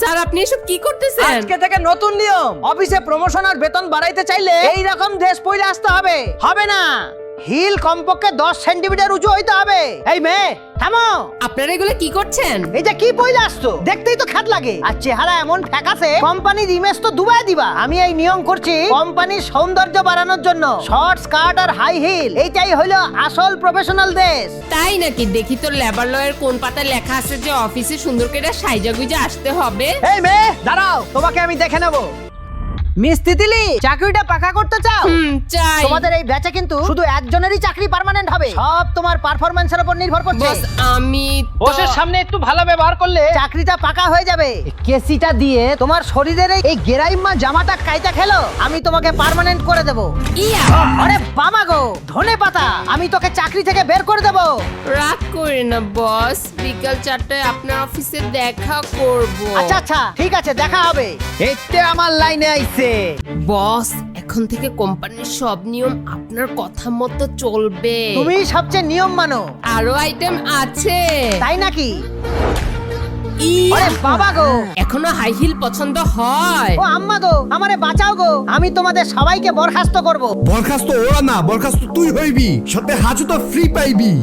Sir, আপনি এসব কি করতেছেন? আজকে থেকে নতুন নিয়ম। অফিসে প্রমোশন আর বেতন বাড়াইতে চাইলে এই রকম ড্রেস পরে আসতে হবে। হবে না। হিল কমপক্ষে দশ সেন্টিমিটার উঁচু হইতে হবে। এই মেয়ে থামো। আপনারা এগুলো কি করছেন? এই যে কি আসছো? দেখতেই তো খাত লাগে। আর চেহারা এমন ফ্যাকাসে কোম্পানির ইমেজ তো ডুবাই দিবা। আমি এই নিয়ম করছি কোম্পানির সৌন্দর্য বাড়ানোর জন্য। শর্ট স্কার্ট আর হাই হিল এইটাই হলো আসল প্রফেশনাল ড্রেস তাই নাকি? দেখি তো লেবার লয়ের কোন পাতায় লেখা আছে যে অফিসে সুন্দর করে সাইজা গুজা আসতে হবে? এই মেয়ে দাঁড়াও তোমাকে আমি দেখে নেব। মিস তিতিলি চাকরিটা পাকা করতে চাও? চাই। তোমাদের এই ব্যাচে কিন্তু শুধু একজনেরই চাকরি পার্মানেন্ট হবে। সব তোমার পারফরম্যান্সের উপর নির্ভর করছে। বস আমি বসের সামনে একটু ভালো ব্যবহার করলে চাকরিটা পাকা হয়ে যাবে। কেসিটা দিয়ে তোমার শরীরের এই- এই গেরাইম্মা জামাটা কাইটা খেলো আমি তোমাকে পার্মানেন্ট করে দেব। ইয়া। আরে বাবা গো ধনে পাতা আমি তোকে চাকরি থেকে বের করে দেব। রাগ করে না বস। বিকাল চারটায় আপনার অফিসে দেখা করব। আচ্ছা আচ্ছা ঠিক আছে দেখা হবে। এতে আমার লাইনে আইছে। বস এখন থেকে কোম্পানির সব নিয়ম আপনার কথা মতো চলবে। তুমি সবচেয়ে নিয়ম মানো। আরও আইটেম আছে। তাই নাকি? আরে বাবা গো। এখনও হাই হিল পছন্দ হয়। ও আম্মা গো আমারে বাঁচাও গো। আমি তোমাদের সবাইকে বরখাস্ত করব। বরখাস্ত ওরা না বরখাস্ত তুই হইবি। সাথে হাজু তো ফ্রি পাইবি।